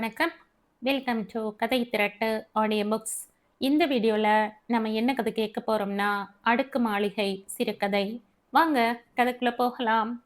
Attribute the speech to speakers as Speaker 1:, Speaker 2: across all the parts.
Speaker 1: வணக்கம். Welcome to கதை திரட்டு audio books இந்த வீடியோவில் நம்ம என்ன கதை கேட்க போகிறோம்னா அடுக்கு மாளிகை சிறுகதை. வாங்க கதைக்குள்ள போகலாம்.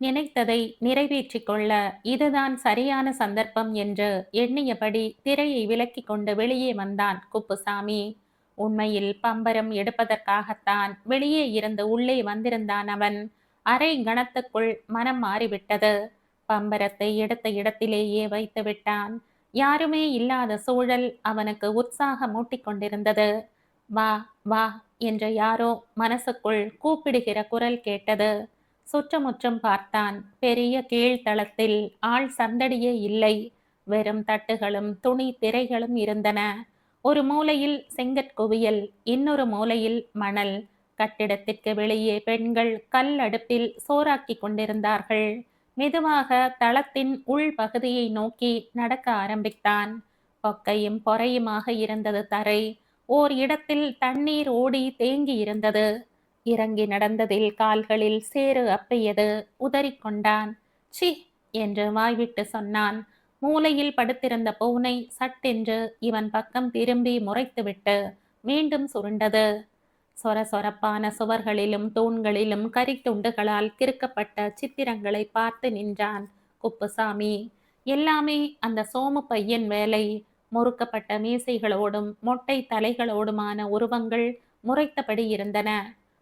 Speaker 1: நினைத்ததை நிறைவேற்றிக் கொள்ள இதுதான் சரியான சந்தர்ப்பம் என்று எண்ணியபடி திரையை விலக்கி கொண்டு வெளியே வந்தான் குப்புசாமி. உண்மையில் பம்பரம் எடுப்பதற்காகத்தான் வெளியே இருந்து உள்ளே வந்திருந்தான் அவன். அரை கணத்துக்குள் மனம் மாறிவிட்டது. பம்பரத்தை எடுத்த இடத்திலேயே வைத்து விட்டான். யாருமே இல்லாத சூழல் அவனுக்கு உற்சாகம் மூட்டிக் கொண்டிருந்தது வா வா என்று யாரோ மனசுக்குள் கூப்பிடுகிற குரல் கேட்டது. சுற்றமுற்றம் பார்த்தான். பெரிய கீழ்த்தளத்தில் ஆள் சந்தடியே இல்லை. வெறும் தட்டுகளும் துணி திரைகளும் இருந்தன. ஒரு மூலையில் செங்கற்குவியல் இன்னொரு மூலையில் மணல். கட்டிடத்திற்கு வெளியே பெண்கள் கல் அடுப்பில் சோறாக்கி கொண்டிருந்தார்கள். மெதுவாக தளத்தின் உள் பகுதியை நோக்கி நடக்க ஆரம்பித்தான். பொக்கையும் பொறையுமாக இருந்தது தரை. ஓர் இடத்தில் தண்ணீர் ஓடி தேங்கி இருந்தது. இறங்கி நடந்ததில் கால்களில் சேறு அப்பியது. உதறிக்கொண்டான் சி! என்று வாய்விட்டு சொன்னான். மூலையில் படுத்திருந்த பூனை சட்டென்று இவன் பக்கம் திரும்பி முறைத்துவிட்டு மீண்டும் சுருண்டது. சொர சொரப்பான சுவர்களிலும் தூண்களிலும் கரித்துண்டுகளால் கிறுக்கப்பட்ட சித்திரங்களை பார்த்து நின்றான் குப்புசாமி. எல்லாமே அந்த சோமு பையன் வேலை. முறுக்கப்பட்ட மீசைகளோடும் மொட்டை தலைகளோடுமான உருவங்கள் முறைத்தபடி இருந்தன.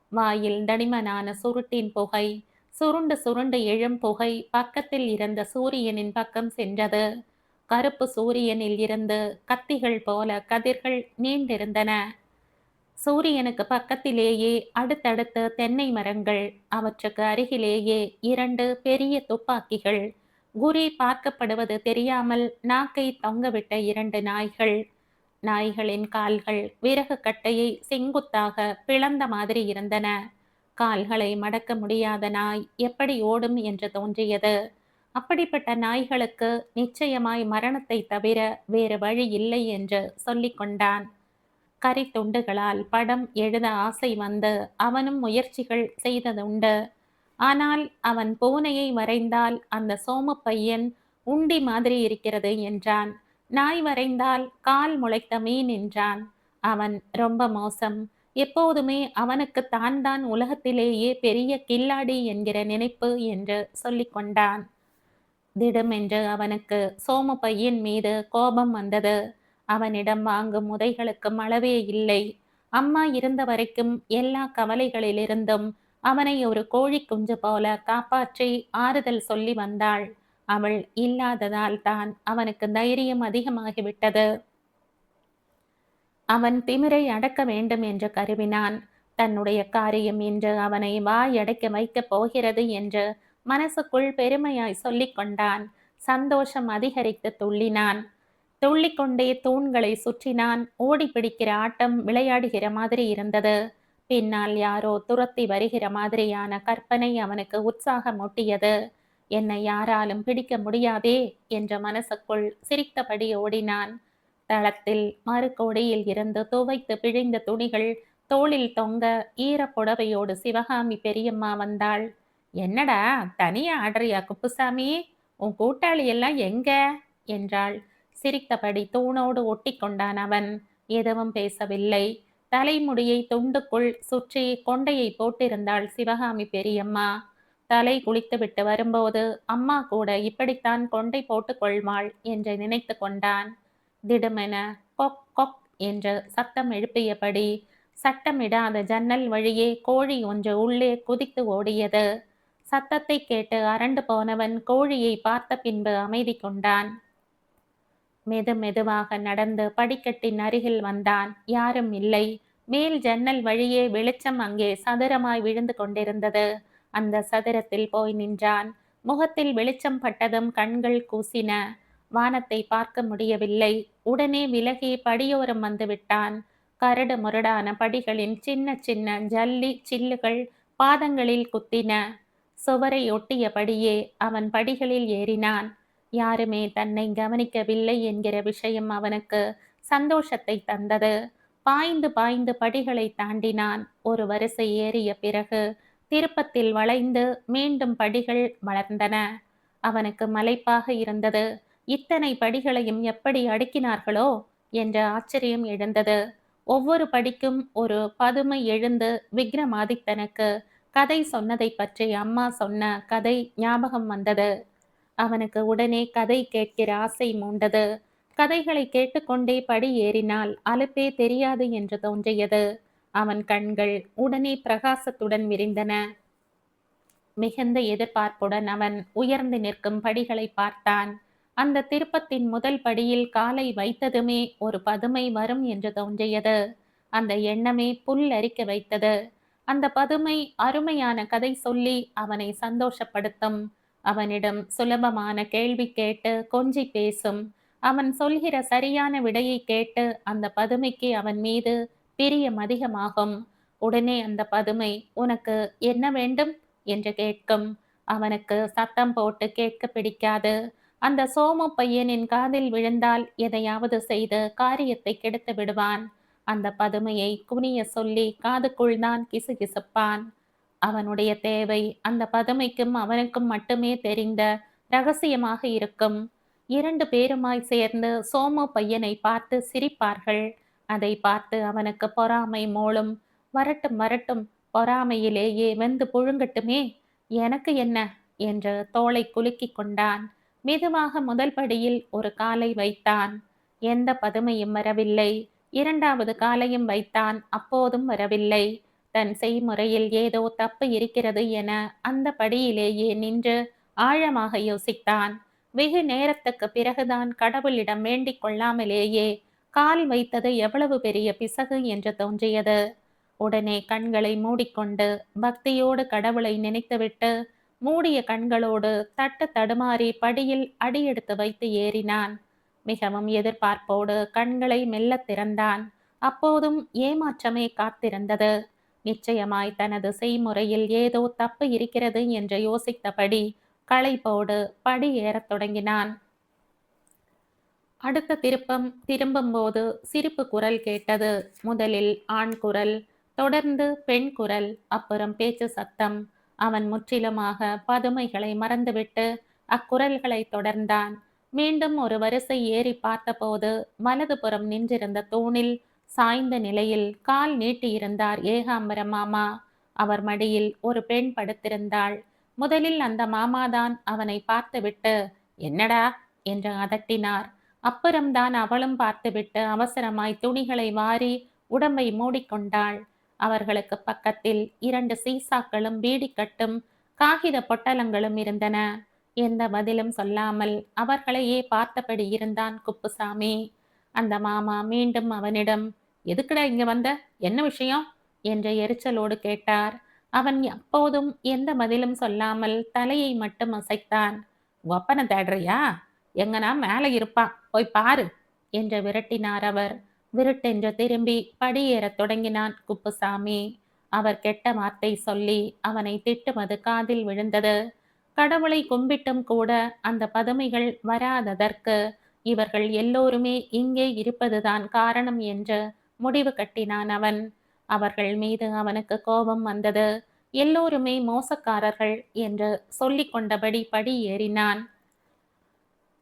Speaker 1: வாயில் தடிமனான சுருட்டின் புகை சுருண்டு சுருண்டு எழும் புகை பக்கத்தில் இருந்த சூரியனின் பக்கம் சென்றது. கருப்பு சூரியனில் இருந்து கத்திகள் போல கதிர்கள் நீண்டிருந்தன. சூரியனுக்கு பக்கத்திலேயே அடுத்தடுத்த தென்னை மரங்கள் அவற்றுக்கு அருகிலேயே இரண்டு பெரிய துப்பாக்கிகள். குரி பார்க்கப்படுவது தெரியாமல் நாக்கை தொங்கவிட்ட இரண்டு நாய்கள். நாய்களின் கால்கள் விறகு கட்டையை செங்குத்தாக பிளந்த மாதிரி இருந்தன. கால்களை மடக்க முடியாத நாய் எப்படி ஓடும் என்று தோன்றியது. அப்படிப்பட்ட நாய்களுக்கு நிச்சயமாய் மரணத்தை தவிர வேறு வழி இல்லை என்று சொல்லிக்கொண்டான் கொண்டான் கரித்துண்டுகளால் படம் எழுத ஆசை வந்து அவனும் முயற்சிகள் செய்ததுண்டு. ஆனால் அவன் பூனையை வரைந்தால் அந்த சோம பையன் உண்டி மாதிரி இருக்கிறது என்றான். நாய் வரைந்தால் கால் முளைத்த மீன் என்றான். அவன் ரொம்ப மோசம். எப்போதுமே அவனுக்கு தான் தான் உலகத்திலேயே பெரிய கில்லாடி என்கிற நினைப்பு என்று சொல்லிக்கொண்டான் திடமென்று அவனுக்கு சோம பையன் மீது கோபம் வந்தது. அவனிடம் வாங்கும் உதைகளுக்கும் அளவே இல்லை. அம்மா இருந்த வரைக்கும் எல்லா கவலைகளிலிருந்தும் அவனை ஒரு கோழி குஞ்சு போல காப்பாற்றி ஆறுதல் சொல்லி வந்தாள். அவள் இல்லாததால் தான் அவனுக்கு தைரியம் அதிகமாகிவிட்டது. அவன் திமிரை அடக்க வேண்டும் என்று கருவினான். தன்னுடைய காரியம் இன்று அவனை வாயடைக்க வைக்கப் போகிறது என்று மனசுக்குள் பெருமையாய் சொல்லிக் கொண்டான் சந்தோஷம் அதிகரித்து துள்ளினான். துள்ளிக்கொண்டே தூண்களை சுற்றினான். ஓடி பிடிக்கிற ஆட்டம் விளையாடுகிற மாதிரி இருந்தது. பின்னால் யாரோ துரத்தி வருகிற மாதிரியான கற்பனை அவனுக்கு உற்சாகம் ஒட்டியது. என்னை யாராலும் பிடிக்க முடியாதே என்ற மனசுக்குள் சிரித்தபடி ஓடினான். தளத்தில் மறுகோடியில் இருந்து துவைத்து பிழிந்த துணிகள் தோளில் தொங்க ஈரப்புடவையோடு சிவகாமி பெரியம்மா வந்தாள். என்னடா தனியா ஆடுறியா குப்புசாமி? உன் கூட்டாளி எல்லாம் எங்க? என்றாள். சிரித்தபடி தூணோடு ஒட்டி கொண்டான் அவன். எதுவும் பேசவில்லை. தலைமுடியை துண்டுக்குள் சுற்றி கொண்டையை போட்டிருந்தாள் சிவகாமி பெரியம்மா. தலை குளித்துவிட்டு வரும்போது அம்மா கூட இப்படித்தான் கொண்டை போட்டுக் கொள்வாள் என்று நினைத்து கொண்டான். திடுமென கொக் கொக் என்று சத்தம் எழுப்பியபடி சட்டமிடாத ஜன்னல் வழியே கோழி ஒன்று உள்ளே குதித்து ஓடியது. சத்தத்தை கேட்டு அரண்டு போனவன் கோழியை பார்த்த பின்பு அமைதி கொண்டான். மெது மெதுவாக நடந்து படிக்கட்டின் அருகில் வந்தான். யாரும் இல்லை. மேல் ஜன்னல் வழியே வெளிச்சம் அங்கே சதுரமாய் விழுந்து கொண்டிருந்தது. அந்த சதுரத்தில் போய் நின்றான். முகத்தில் வெளிச்சம் பட்டதும் கண்கள் கூசின. வானத்தை பார்க்க முடியவில்லை. உடனே விலகி படியோரம் வந்து விட்டான். கரடு முரடான படிகளின் சின்ன சின்ன ஜல்லி சில்லுகள் பாதங்களில் குத்தின. சுவரை ஒட்டியபடியே அவன் படிகளில் ஏறினான். யாருமே தன்னை கவனிக்கவில்லை என்கிற விஷயம் அவனுக்கு சந்தோஷத்தை தந்தது. பாய்ந்து பாய்ந்து படிகளை தாண்டினான். ஒரு வரிசை ஏறிய பிறகு திருப்பத்தில் வளைந்து மீண்டும் படிகள் வளர்ந்தன. அவனுக்கு மலைப்பாக இருந்தது. இத்தனை படிகளையும் எப்படி அடுக்கினார்களோ? என்ற ஆச்சரியம் எழுந்தது. ஒவ்வொரு படிக்கும் ஒரு பதுமை எழுந்து விக்ரமாதித்தனுக்கு கதை சொன்னதை பற்றி அம்மா சொன்ன கதை ஞாபகம் வந்தது. அவனுக்கு உடனே கதை கேட்கிற ஆசை மூண்டது. கதைகளை கேட்டுக்கொண்டே படி ஏறினால் அலுப்பே தெரியாது என்று தோன்றியது. அவன் கண்கள் உடனே பிரகாசத்துடன் விரிந்தன. மிகுந்த எதிர்பார்ப்புடன் அவன் உயர்ந்து நிற்கும் படிகளை பார்த்தான். அந்த திருப்பத்தின் முதல் படியில் காலை வைத்ததுமே ஒரு பதுமை வரும் என்று தோன்றியது. அந்த எண்ணமே புல் அரிக்க வைத்தது. அந்த பதுமை அருமையான கதை சொல்லி அவனை சந்தோஷப்படுத்தும். அவனிடம் சுலபமான கேள்வி கேட்டு கொஞ்சி பேசும். அவன் சொல்கிற சரியான விடையை கேட்டு அந்த பதுமைக்கு அவன் மீது பிரியம் அதிகமாகும். உடனே அந்த பதுமை உனக்கு என்ன வேண்டும்? என்று கேட்கும். அவனுக்கு சத்தம் போட்டு கேட்க பிடிக்காது. அந்த சோமு பையனின் காதில் விழுந்தால் எதையாவது செய்து காரியத்தை கெடுத்து விடுவான். அந்த பதுமையை குனிய சொல்லி காதுக்குள் தான் கிசுகிசுப்பான் அவனுடைய தேவை அந்த பதுமைக்கும் அவனுக்கும் மட்டுமே தெரிந்த ரகசியமாக இருக்கும். இரண்டு பேருமாய் சேர்ந்து சோமு பையனை பார்த்து சிரிப்பார்கள். அதை பார்த்து அவனுக்கு பொறாமை மூலம் வரட்டும் வரட்டும் பொறாமையிலேயே வெந்து புழுங்கட்டுமே. எனக்கு என்ன? என்று தோளை குலுக்கி கொண்டான். மெதுவாக முதல் படியில் ஒரு காலை வைத்தான். எந்த பதுமையும் வரவில்லை. இரண்டாவது காலையும் வைத்தான். அப்போதும் வரவில்லை. தன் செய்முறையில் ஏதோ தப்பு இருக்கிறது என அந்த படியிலேயே நின்று ஆழமாக யோசித்தான். வெகு நேரத்துக்கு பிறகுதான் கடவுளிடம் வேண்டிக் கொள்ளாமலேயே கால் வைத்தது எவ்வளவு பெரிய பிசகு என்று தோன்றியது. உடனே கண்களை மூடிக்கொண்டு பக்தியோடு கடவுளை நினைத்துவிட்டு மூடிய கண்களோடு தட்டு தடுமாறி படியில் அடியெடுத்து வைத்து ஏறினான். மிகவும் எதிர்பார்ப்போடு கண்களை மெல்ல திறந்தான். அப்போதும் ஏமாற்றமே காத்திருந்தது. நிச்சயமாய் தனது செய்முறையில் ஏதோ தப்பு இருக்கிறது என்று யோசித்தபடி களைப்போடு படி ஏறத் தொடங்கினான். அடுத்த திருப்பம் திரும்பும்போது சிரிப்பு குரல் கேட்டது. முதலில் ஆண் குரல் தொடர்ந்து பெண் குரல் அப்புறம் பேச்சு சத்தம். அவன் முற்றிலுமாக பதுமைகளை மறந்துவிட்டு அக்குரல்களை தொடர்ந்தான். மீண்டும் ஒரு வரிசை ஏறி பார்த்தபோது வலதுபுறம் நின்றிருந்த தூணில் சாய்ந்த நிலையில் கால் நீட்டியிருந்தார் ஏகாம்பர மாமா. அவர் மடியில் ஒரு பெண் படுத்திருந்தாள். முதலில் அந்த மாமாதான் அவனை பார்த்துவிட்டு என்னடா? என்று அதட்டினார். அப்புறம்தான் அவளும் பார்த்துவிட்டு அவசரமாய் துணிகளை வாரி உடம்பை மூடிக்கொண்டாள். அவர்களுக்கு பக்கத்தில் இரண்டு சீசாக்களும் பீடிக்கட்டும் காகித பொட்டலங்களும் இருந்தன. எந்த பதிலும் சொல்லாமல் அவர்களையே பார்த்தபடி இருந்தான் குப்புசாமி. அந்த மாமா மீண்டும் அவனிடம் எதுக்குடா இங்க வந்த? என்ன விஷயம்? என்ற எரிச்சலோடு கேட்டார். அவன் அப்போதும் எந்த பதிலும் சொல்லாமல் தலையை மட்டும் அசைத்தான். ஒப்பனை தேடுறியா? எங்கனா மேலே இருப்பான் போய் பாரு என்று விரட்டினார் அவர். விருட்டென்று திரும்பி படியேறத் தொடங்கினான் குப்புசாமி. அவர் கெட்ட வார்த்தை சொல்லி அவனை திட்டுவது காதில் விழுந்தது. கடவுளை கும்பிட்டும் கூட அந்த பதுமைகள் வராததற்கு இவர்கள் எல்லோருமே இங்கே இருப்பதுதான் காரணம் என்று முடிவு கட்டினான் அவன். அவர்கள் மீது அவனுக்கு கோபம் வந்தது. எல்லோருமே மோசக்காரர்கள் என்று சொல்லிக் கொண்டபடி படி ஏறினான்.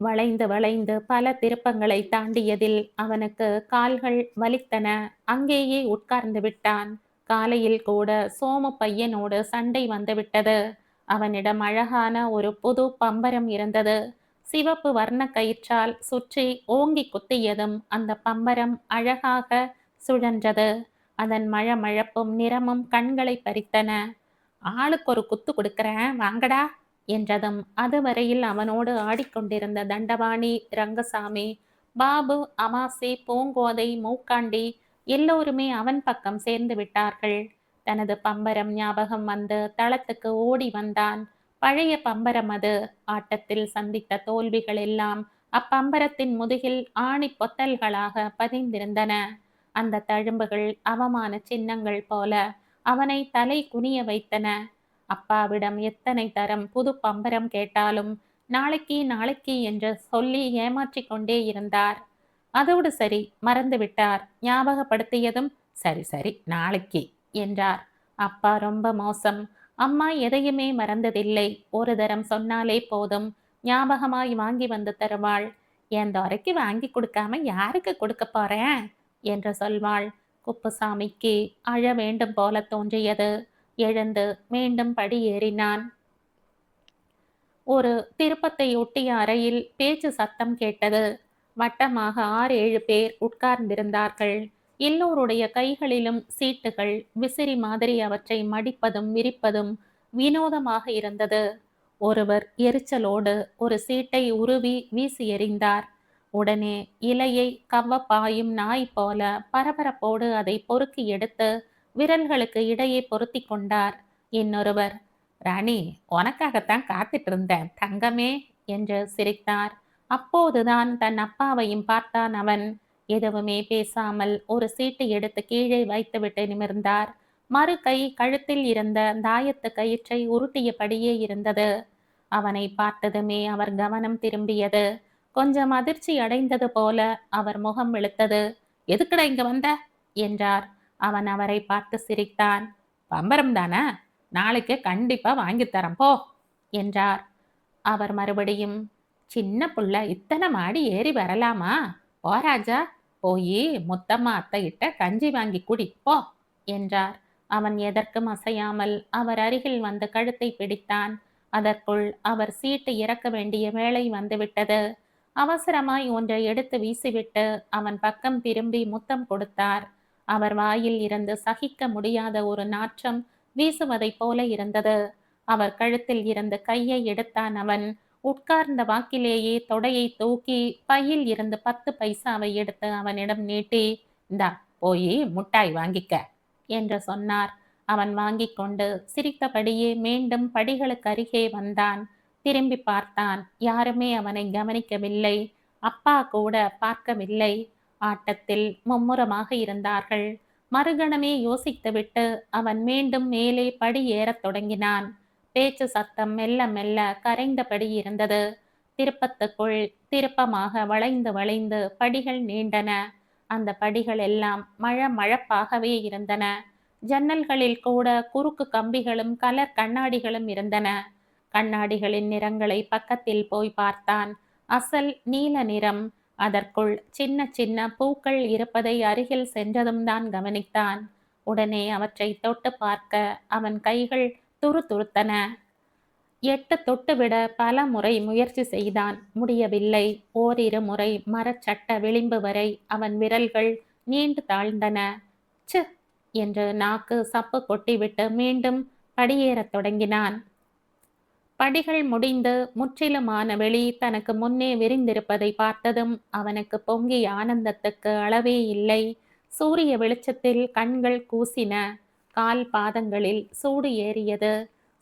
Speaker 1: வளைந்து வளைந்து பல திருப்பங்களை தாண்டியதில் அவனுக்கு கால்கள் வலித்தன. அங்கேயே உட்கார்ந்து விட்டான். காலையில் கூட சோமு பையனோடு சண்டை வந்துவிட்டது அவனிடம் அழகான ஒரு புது பம்பரம் இருந்தது. சிவப்பு வர்ண கயிற்றால் சுற்றி ஓங்கி குத்தியதும் அந்த பம்பரம் அழகாக சுழன்றது. அதன் மழமழப்பும் நிறமும் கண்களை பறித்தன. ஆளுக்கு ஒரு குத்து கொடுக்கிறேன் வாங்கடா என்றதும் அதுவரையில் அவனோடு ஆடிக்கொண்டிருந்த தண்டபாணி ரங்கசாமி பாபு அமாசி பூங்கோதை மூக்காண்டி எல்லோருமே அவன் பக்கம் சேர்ந்து விட்டார்கள். தனது பம்பரம் ஞாபகம் வந்து தளத்துக்கு ஓடி வந்தான். பழைய பம்பரம் அது. ஆட்டத்தில் சந்தித்த தோல்விகள் எல்லாம் அப்பம்பரத்தின் முதுகில் ஆணி பொத்தல்களாக பதிந்திருந்தன. அந்த தழும்புகள் அவமான சின்னங்கள் போல அவனை தலை குனிய வைத்தன. அப்பாவிடம் எத்தனை தரம் புது பம்பரம் கேட்டாலும் நாளைக்கு நாளைக்கு என்று சொல்லி ஏமாற்றிக் கொண்டே இருந்தார். அதோடு சரி மறந்து விட்டார். ஞாபகப்படுத்தியதும் சரி சரி நாளைக்கு என்றார். அப்பா ரொம்ப மோசம். அம்மா எதையுமே மறந்ததில்லை. ஒரு தரம் சொன்னாலே போதும். ஞாபகமாய் வாங்கி வந்து தருவாள். என் துறைக்கு வாங்கி கொடுக்காம யாருக்கு கொடுக்க போறேன்? என்று சொல்வாள். குப்புசாமிக்கு அழ வேண்டும் போல தோன்றியது. எழுந்து மீண்டும் படி ஏறினான் ஒரு திருப்பத்தை ஒட்டிய அறையில் பேச்சு சத்தம் கேட்டது. வட்டமாக ஆறு ஏழு பேர் உட்கார்ந்திருந்தார்கள். எல்லோருடைய கைகளிலும் சீட்டுகள் விசிறி மாதிரி அவற்றை மடிப்பதும் விரிப்பதும் வினோதமாக இருந்தது. ஒருவர் எரிச்சலோடு ஒரு சீட்டை உருவி வீசி எறிந்தார். உடனே இலையை கவ்வ பாயும் நாய் போல பரபரப்போடு அதை பொறுக்கி எடுத்து விரல்களுக்கு இடையே பொருத்தி கொண்டார். இன்னொருவர் ராணி உனக்காகத்தான் காத்துட்டு இருந்தேன் தங்கமே என்று சிரித்தார். அப்போதுதான் தன் அப்பாவையும் பார்த்தான் அவன். எதுவுமே பேசாமல் ஒரு சீட்டு எடுத்து கீழே வைத்துவிட்டு நிமிர்ந்தார். மறு கை கழுத்தில் இருந்த தாயத்து கயிற்றை உருட்டியபடியே இருந்தது. அவனை பார்த்ததுமே அவர் கவனம் திரும்பியது. கொஞ்சம் அதிர்ச்சி அடைந்தது போல அவர் முகம் இழுத்தது. எதுக்குடா இங்க வந்த? என்றார். அவன் அவரை பார்த்து சிரித்தான். பம்பரம் தானே? நாளைக்கு கண்டிப்பா வாங்கித்தரம் போ என்றார். அவர் மறுபடியும் சின்ன புள்ள இத்தனை மாடி ஏறி வரலாமா? போராஜா போய் முத்தம்மா அத்தையிட்ட கஞ்சி வாங்கி குடி போ என்றார். அவன் எதற்கும் அசையாமல் அவர் அருகில் வந்து கழுத்தை பிடித்தான். அதற்குள் அவர் சீட்டு இறக்க வேண்டிய வேலை வந்துவிட்டது. அவசரமாய் ஒன்றை எடுத்து வீசிவிட்டு அவன் பக்கம் திரும்பி முத்தம் கொடுத்தார். அவர் வாயில் இருந்து சகிக்க முடியாத ஒரு நாற்றம் வீசுவதைப் போல இருந்தது. அவர் கழுத்தில் இருந்து கையை எடுத்தான் அவன். உட்கார்ந்த வாக்கிலேயே தொடையை தூக்கி பையில் இருந்து பத்து பைசாவை எடுத்து அவனிடம் நீட்டி இந்தா போய் முட்டாய் வாங்கிக்க என்று சொன்னார். அவன் வாங்கிக் கொண்டு சிரித்தபடியே மீண்டும் படிகளுக்கு அருகே வந்தான். திரும்பி பார்த்தான். யாருமே அவனை கவனிக்கவில்லை. அப்பா கூட பார்க்கவில்லை. ஆட்டத்தில் மும்முரமாக இருந்தார்கள். மறுகணமே யோசித்துவிட்டு அவன் மீண்டும் மேலே படி ஏறத் தொடங்கினான். பேச்சு சத்தம் மெல்ல மெல்ல கரைந்தபடி இருந்தது. திருப்பத்துக்குள் திருப்பமாக வளைந்து வளைந்து படிகள் நீண்டன. அந்த படிகள் எல்லாம் மழ மழப்பாகவே இருந்தன. ஜன்னல்களில் கூட குறுக்கு கம்பிகளும் கலர் கண்ணாடிகளும் இருந்தன. கண்ணாடிகளின் நிறங்களை பக்கத்தில் போய் பார்த்தான். அசல் நீல நிறம். அதற்குள் சின்ன சின்ன பூக்கள் இருப்பதை அருகில் சென்றதும் தான் கவனித்தான். உடனே அவற்றை தொட்டு பார்க்க அவன் கைகள் துரு துருத்தன எட்டு தொட்டுவிட பல முறை முயற்சி செய்தான். முடியவில்லை. ஓரிரு முறை மரச்சட்ட விளிம்பு வரை அவன் விரல்கள் நீண்டு தாழ்ந்தன. ச்சு! என்று நாக்கு சப்பு கொட்டிவிட்டு மீண்டும் படியேறத் தொடங்கினான். படிகள் முடிந்து முற்றிலுமான வெளி தனக்கு முன்னே விரிந்திருப்பதை பார்த்ததும் அவனுக்கு பொங்கிய ஆனந்தத்துக்கு அளவே இல்லை. சூரிய வெளிச்சத்தில் கண்கள் கூசின கால் பாதங்களில் சூடு ஏறியது.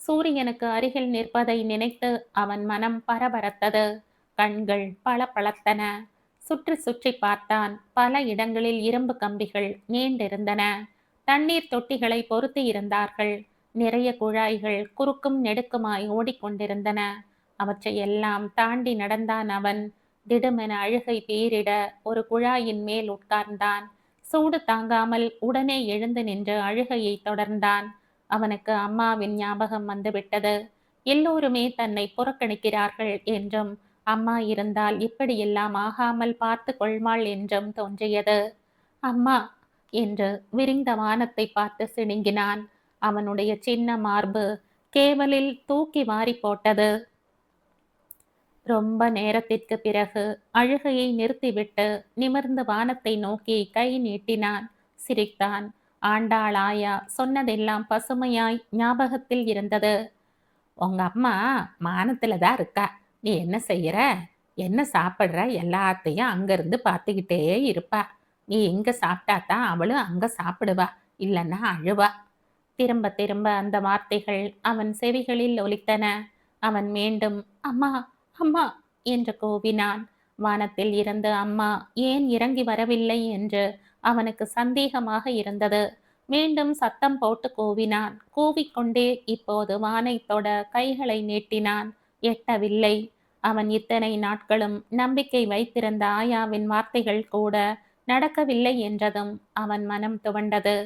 Speaker 1: சூரியனுக்கு அருகில் நிற்பதை நினைத்து அவன் மனம் பரபரத்தது. கண்கள் பளபளத்தன. சுற்றி சுற்றி பார்த்தான் பல இடங்களில் இரும்பு கம்பிகள் நீண்டிருந்தன. தண்ணீர் தொட்டிகளை பொருத்தி இருந்தார்கள். நிறைய குழாய்கள் குறுக்கும் நெடுக்குமாய் ஓடிக்கொண்டிருந்தன. அவற்றை எல்லாம் தாண்டி நடந்தான் அவன். திடுமென அழுகை பேரிட ஒரு குழாயின் மேல் உட்கார்ந்தான். சூடு தாங்காமல் உடனே எழுந்து நின்று அழுகையை தொடர்ந்தான். அவனுக்கு அம்மாவின் ஞாபகம் வந்துவிட்டது. எல்லோருமே தன்னை புறக்கணிக்கிறார்கள் என்றும் அம்மா இருந்தால் இப்படியெல்லாம் ஆகாமல் பார்த்து கொள்வாள் என்றும் தோன்றியது. அம்மா என்று விரிந்த வானத்தை பார்த்து சிணுங்கினான் அவனுடைய சின்ன மார்பு கேவலில் தூக்கி வாரி போட்டது. ரொம்ப நேரத்திற்கு பிறகு அழுகையை நிறுத்திவிட்டு நிமிர்ந்து வானத்தை நோக்கி கை நீட்டினான். சிரித்தான். ஆண்டாள் ஆயா சொன்னதெல்லாம் பசுமையாய் ஞாபகத்தில் இருந்தது. உங்க அம்மா மானத்துல தான் இருக்கா. நீ என்ன செய்யற? என்ன சாப்பிடுற? எல்லாத்தையும் அங்கிருந்து பார்த்துக்கிட்டே இருப்பா. நீ எங்க சாப்பிட்டா தான் அவளும் அங்க சாப்பிடுவா. இல்லைன்னா அழுவா. திரும்ப திரும்ப அந்த வார்த்தைகள் அவன் செவிகளில் ஒலித்தன. அவன் மீண்டும் அம்மா அம்மா என்று கூவினான். வானத்தில் இருந்து அம்மா ஏன் இறங்கி வரவில்லை? என்று அவனுக்கு சந்தேகமாக இருந்தது. மீண்டும் சத்தம் போட்டு கூவினான். கூவிக்கொண்டே இப்போது வானை தொட கைகளை நீட்டினான். எட்டவில்லை. அவன் இத்தனை நாட்களும் நம்பிக்கை வைத்திருந்த ஆயாவின் வார்த்தைகள் கூட நடக்கவில்லை என்றதும் அவன் மனம் துவண்டது.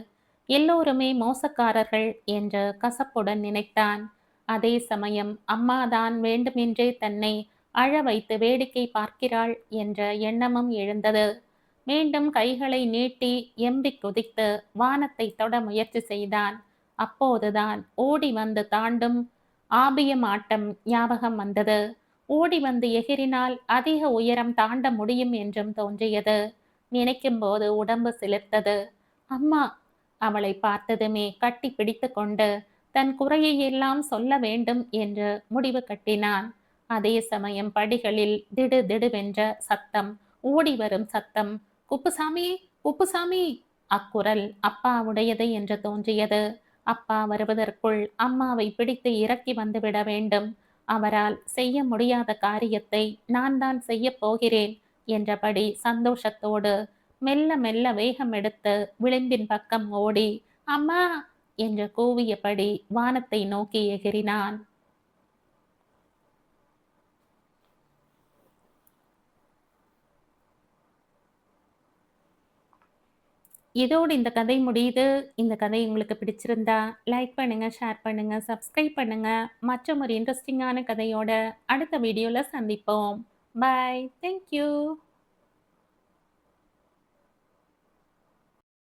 Speaker 1: எல்லோருமே மோசக்காரர்கள் என்று கசப்புடன் நினைத்தான். அதே சமயம் அம்மாதான் வேண்டுமென்றே தன்னை அழ வைத்து வேடிக்கை பார்க்கிறாள் என்ற எண்ணமும் எழுந்தது. மீண்டும் கைகளை நீட்டி எம்பி குதித்து வானத்தை தொட முயற்சி செய்தான். அப்போதுதான் ஓடி வந்து தாண்டும் ஆபியம் ஆட்டம் ஞாபகம் வந்தது. ஓடி வந்து எகிரினால் அதிக உயரம் தாண்ட முடியும் என்றும் தோன்றியது. நினைக்கும் போது உடம்பு சிலிர்த்தது. அம்மா அவளை பார்த்ததுமே கட்டி பிடித்து கொண்டு தன் குறையை எல்லாம் சொல்ல வேண்டும் என்று முடிவு கட்டினான். அதே சமயம் படிகளில் திடு திடுவென்ற சத்தம் ஓடி வரும் சத்தம் குப்புசாமி குப்புசாமி! அக்குரல் அப்பாவுடையது என்று தோன்றியது. அப்பா வருவதற்குள் அம்மாவை பிடித்து இறக்கி வந்துவிட வேண்டும். அவரால் செய்ய முடியாத காரியத்தை நான் தான் செய்ய போகிறேன் என்றபடி சந்தோஷத்தோடு மெல்ல மெல்ல வேகம் எடுத்து விளிம்பின் பக்கம் ஓடி அம்மா! என்று கூவியபடி வானத்தை நோக்கி எகிரினான் இதோடு இந்த கதை முடியுது. இந்த கதை உங்களுக்கு பிடிச்சிருந்தா லைக் பண்ணுங்க ஷேர் பண்ணுங்க சப்ஸ்கிரைப் பண்ணுங்க. மற்றும் ஒரு இன்ட்ரெஸ்டிங்கான கதையோட அடுத்த வீடியோவில் சந்திப்போம். Bye thank you